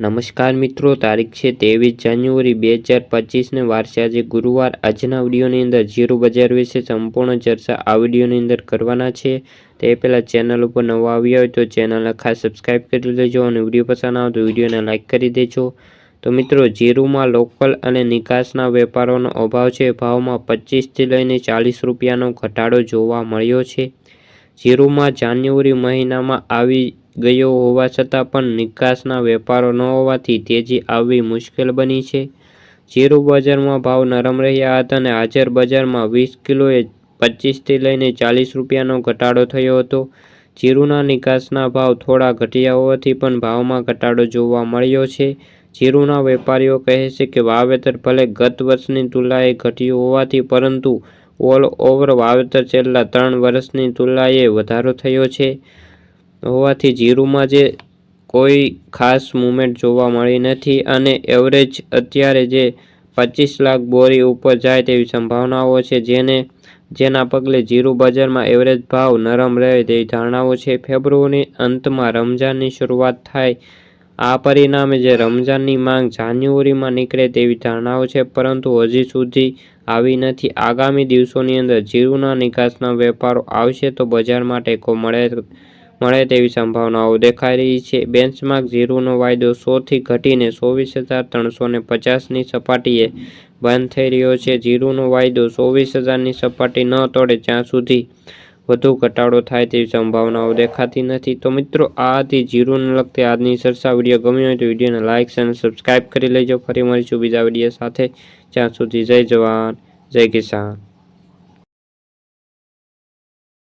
નમસ્કાર મિત્રો, તારીખ છે ત્રેવીસ જાન્યુઆરી બે હજાર પચીસને વારસે આજે ગુરુવાર. આજના વિડીયોની અંદર જીરો બજાર વિશે સંપૂર્ણ ચર્ચા આ વિડીયોની અંદર કરવાના છે. તે પહેલાં ચેનલ ઉપર નવા આવ્યા હોય તો ચેનલને ખાસ સબસ્ક્રાઈબ કરી દેજો અને વીડિયો પસંદ આવે તો વિડીયોને લાઇક કરી દેજો. તો મિત્રો, જીરુમાં લોકલ અને નિકાસના વેપારોનો અભાવ છે. ભાવમાં પચીસથી લઈને ચાલીસ રૂપિયાનો ઘટાડો જોવા મળ્યો છે. જીરુમાં જાન્યુઆરી મહિનામાં આવી ગયો હોવા છતાં પણ નિકાસના વેપારો ન હોવાથી તેજી આવવી મુશ્કેલ બની છે. જીરુ બજારમાં ભાવ નરમ રહ્યા હતા અને હાજર બજારમાં વીસ કિલોએ પચીસથી લઈને ચાલીસ રૂપિયાનો ઘટાડો થયો હતો. જીરુના નિકાસના ભાવ થોડા ઘટ્યા હોવાથી પણ ભાવમાં ઘટાડો જોવા મળ્યો છે. જીરુના વેપારીઓ કહે છે કે વાવેતર ભલે ગત વર્ષની તુલનાએ ઘટ્યું હોવાથી પરંતુ ઓલ ઓવર વાવેતર છેલ્લા ત્રણ વર્ષની તુલનાએ વધારો થયો છે. હોવાથી જીરુમાં જે કોઈ ખાસ મુવમેન્ટ જોવા મળી નથી અને એવરેજ અત્યારે જે પચીસ લાખ બોરી ઉપર જાય તેવી સંભાવનાઓ છે, જેને, જેના પગલે જીરુ બજારમાં એવરેજ ભાવ નરમ રહે તેવી ધારણાઓ છે. ફેબ્રુઆરી અંતમાં રમઝાનની શરૂઆત થાય, આ પરિણામે જે રમઝાનની માંગ જાન્યુઆરીમાં નીકળે તેવી ધારણાઓ છે, પરંતુ હજી સુધી આવી નથી. આગામી દિવસોની અંદર જીરુના નિકાસના વેપારો આવશે તો બજાર માટે કો મળે મળે તેવી સંભાવનાઓ દેખાઈ રહી છે. બેન્ચમાર્ક ઝીરોનો વાયદો સોથી ઘટીને ચોવીસ હજાર ત્રણસો ને પચાસની સપાટીએ બંધ થઈ રહ્યો છે. ઝીરોનો વાયદો ચોવીસ હજારની સપાટી ન તોડે જ્યાં સુધી વધુ ઘટાડો થાય તેવી સંભાવનાઓ દેખાતી નથી. તો મિત્રો, આ હતી જીરોને લગતી આજની ચર્ચા વીડિયો. ગમ્યો હોય તો વિડીયોને લાઇક અને સબસ્ક્રાઈબ કરી લેજો. ફરી મળીશું બીજા વીડિયો સાથે. જ્યાં સુધી જય જવાન, જય કિસાન.